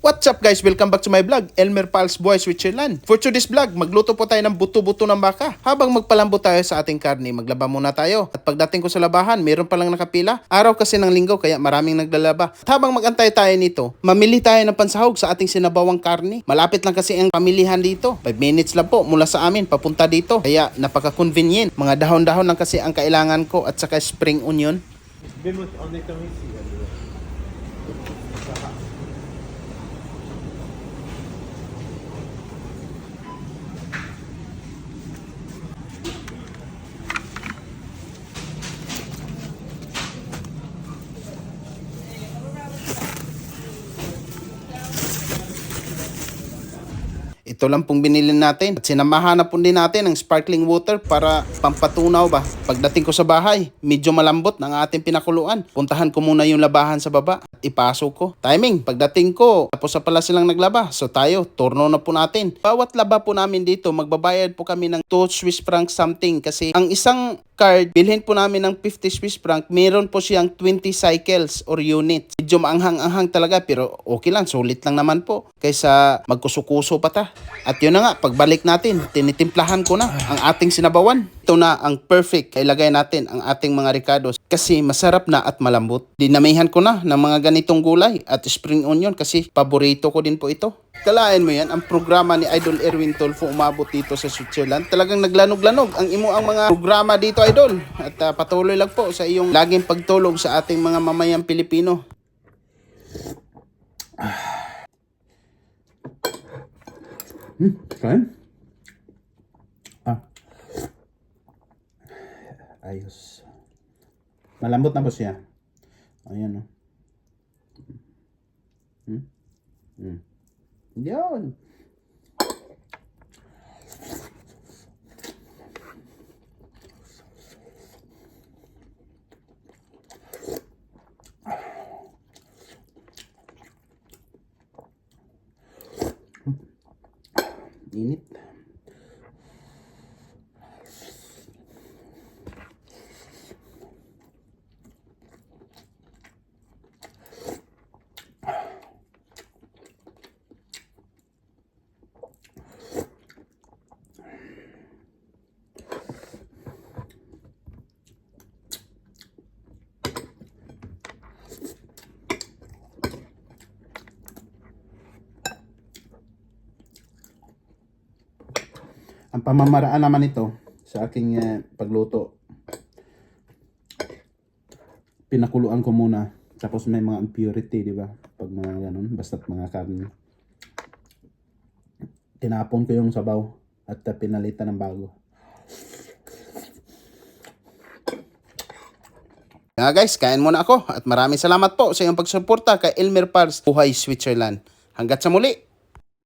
What's up guys? Welcome back to my vlog, Elmer Pals Boy Switzerland. For today's vlog, magluto po tayo ng buto-buto ng baka. Habang magpalambo tayo sa ating karne, maglaba muna tayo. At pagdating ko sa labahan, meron palang nakapila. Araw kasi ng linggo, kaya maraming naglalaba. At habang magantay tayo nito, mamili tayo ng pansahog sa ating sinabawang karne. Malapit lang kasi ang pamilihan dito. 5 minutes lang po mula sa amin, papunta dito. Kaya napaka-convenient. Mga dahon-dahon lang kasi ang kailangan ko at saka spring onion. Vemos onde estão Ito lang pong binili natin. At sinamahan na po din natin ng sparkling water para pampatunaw ba. Pagdating ko sa bahay, medyo malambot ng ating pinakuluan. Puntahan ko muna yung labahan sa baba at ipasok ko. Timing, pagdating ko, tapos na pala silang naglaba. So tayo, turno na po natin. Bawat laba po namin dito, magbabayad po kami ng 2 Swiss francs something kasi ang isang card, bilhin po namin ng 50 Swiss franc, meron po siyang 20 cycles or units. Medyo maanghang-anghang talaga pero okay lang, sulit lang naman po. Kaysa magkusukuso pa ta. At yun na nga, pagbalik natin, tinitimplahan ko na ang ating sinabawan. Ito na ang perfect. Ilagay natin ang ating mga ricados kasi masarap na at malambot. Dinamihan ko na ng mga ganitong gulay at spring onion kasi paborito ko din po ito. Kalain mo yan, ang programa ni Idol Erwin Tolfo umabot dito sa Switzerland. Talagang naglanog-lanog ang imo ang mga programa dito, Idol. At ah, patuloy lang po sa iyong laging pagtulong sa ating mga mamayang Pilipino. Hmm, kain? Ah. Ayos. Malambot na po siya. Ayan, oh. Hmm? Hmm. Yun. Init. Ang pamamaraan naman ito sa aking eh, pagluto. Pinakuluan ko muna. Tapos may mga impurity, di ba? Pag mga ganun, basta't mga karne. Tinapon ko yung sabaw at uh, pinalitan ng bago. Nga guys, kain muna ako at maraming salamat po sa iyong pagsuporta kay Elmer Pars Buhay Switzerland. Hanggat sa muli!